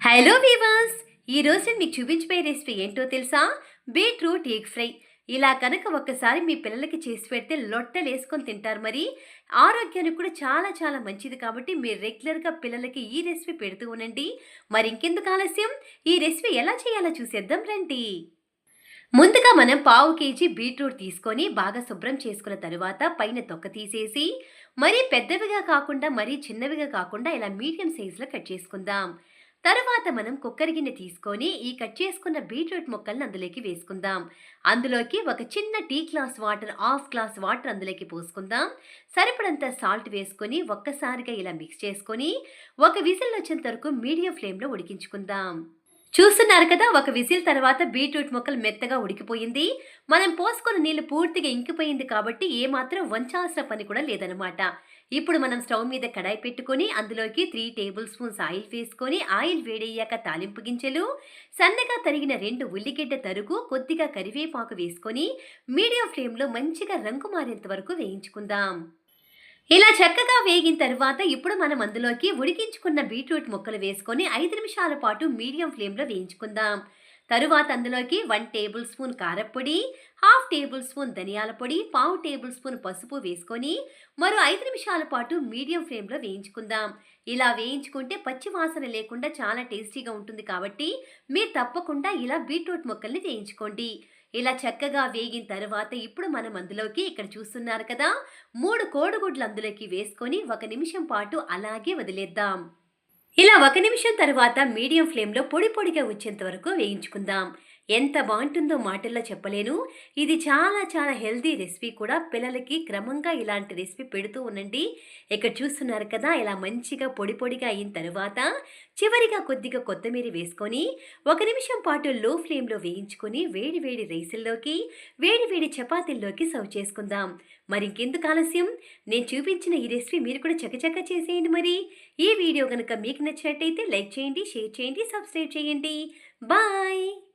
Hello weavers ఈ రోజు నేను మీకు చూపించబోయే రెసిపీ ఏంటో తెలుసా? Beetroot egg fry. ఇలా కనుక ఒక్కసారి మీ పిల్లలకి చేసి పెడితే లొట్టలు వేసుకొని తింటారు మరి. ఆరోగ్యానికి కూడా చాలా చాలా మంచిది కాబట్టి మీరు రెగ్యులర్గా పిల్లలకి ఈ రెసిపీ పెడుతూ ఉండండి. మరి ఇంకెందుకు ఆలస్యం? ఈ రెసిపీ ఎలా చేయాలో చూసేద్దాం రండి. ముందుగా మనం పావు కేజీ బీట్రూట్ తీసుకొని బాగా శుభ్రం చేసుకున్న తరువాత పైన తొక్క తీసేసి మరీ పెద్దవిగా కాకుండా మరీ చిన్నవిగా కాకుండా ఇలా మీడియం సైజులో కట్ చేసుకుందాం. తర్వాత మనం కుక్కర్ గిన్నె తీసుకొని ఈ కట్ చేసుకున్న బీట్రూట్ ముక్కలను అందులోకి వేసుకుందాం. అందులోకి ఒక చిన్న tea glass water half glass water అందులోకి పోసుకుందాం. సరిపడంత సాల్ట్ వేసుకొని ఒక్కసారిగా ఇలా మిక్స్ చేసుకొని ఒక విజిల్ వచ్చేంత వరకు మీడియం ఫ్లేమ్లో ఉడికించుకుందాం. చూస్తున్నారు కదా ఒక విజిల్ తర్వాత బీట్రూట్ ముక్కలు మెత్తగా ఉడికిపోయింది. మనం పోసుకున్న నీళ్ళు పూర్తిగా ఇంకిపోయింది కాబట్టి ఏమాత్రం వంచాల్సిన పని కూడా లేదనమాట ఇప్పుడు మనం స్టవ్ మీద కడాయి పెట్టుకొని అందులోకి త్రీ టేబుల్ స్పూన్స్ ఆయిల్ వేసుకొని ఆయిల్ వేడయ్యాక తాలింపు గింజలు సన్నగా తరిగిన రెండు ఉల్లిగడ్డ తరుగు కొద్దిగా కరివేపాకు వేసుకొని మీడియం ఫ్లేమ్లో మంచిగా రంగు మారేంత వరకు వేయించుకుందాం. ఇలా చక్కగా వేగిన తర్వాత ఇప్పుడు మనం అందులోకి ఉడికించుకున్న బీట్రూట్ ముక్కలు వేసుకొని ఐదు నిమిషాల పాటు మీడియం ఫ్లేమ్లో వేయించుకుందాం. తరువాత అందులోకి వన్ టేబుల్ స్పూన్ కారప్పొడి హాఫ్ టేబుల్ స్పూన్ ధనియాల పొడి పావు టేబుల్ స్పూన్ పసుపు వేసుకొని మరో ఐదు నిమిషాల పాటు మీడియం ఫ్లేమ్లో వేయించుకుందాం. ఇలా వేయించుకుంటే పచ్చి వాసన లేకుండా చాలా టేస్టీగా ఉంటుంది కాబట్టి మీరు తప్పకుండా ఇలా బీట్రూట్ ముక్కల్ని వేయించుకోండి. ఇలా చక్కగా వేగిన తర్వాత ఇప్పుడు మనం అందులోకి ఇక్కడ చూస్తున్నారు కదా మూడు కోడిగుడ్లు అందులోకి వేసుకొని ఒక నిమిషం పాటు అలాగే వదిలేద్దాం. ఇలా ఒక నిమిషం తర్వాత మీడియం ఫ్లేమ్లో పొడి పొడిగా వచ్చేంత వరకు వేయించుకుందాం. ఎంత బాగుంటుందో మాటల్లో చెప్పలేను. ఇది చాలా చాలా హెల్దీ రెసిపీ కూడా. పిల్లలకి క్రమంగా ఇలాంటి రెసిపీ పెడుతూ ఉండండి. ఇక్కడ చూస్తున్నారు కదా ఇలా మంచిగా పొడి పొడిగా అయిన తర్వాత చివరిగా కొద్దిగా కొత్తిమీర వేసుకొని ఒక నిమిషం పాటు లో ఫ్లేమ్లో వేయించుకొని వేడి వేడి రైసుల్లోకి వేడి వేడి చపాతీల్లోకి సర్వ్ చేసుకుందాం. మరి ఇంకెందుకు ఆలస్యం? నేను చూపించిన ఈ రెసిపీ మీరు కూడా చకచక చేసేయండి మరి. ఈ వీడియో కనుక మీకు నచ్చినట్టయితే లైక్ చేయండి షేర్ చేయండి సబ్స్క్రైబ్ చేయండి. బాయ్!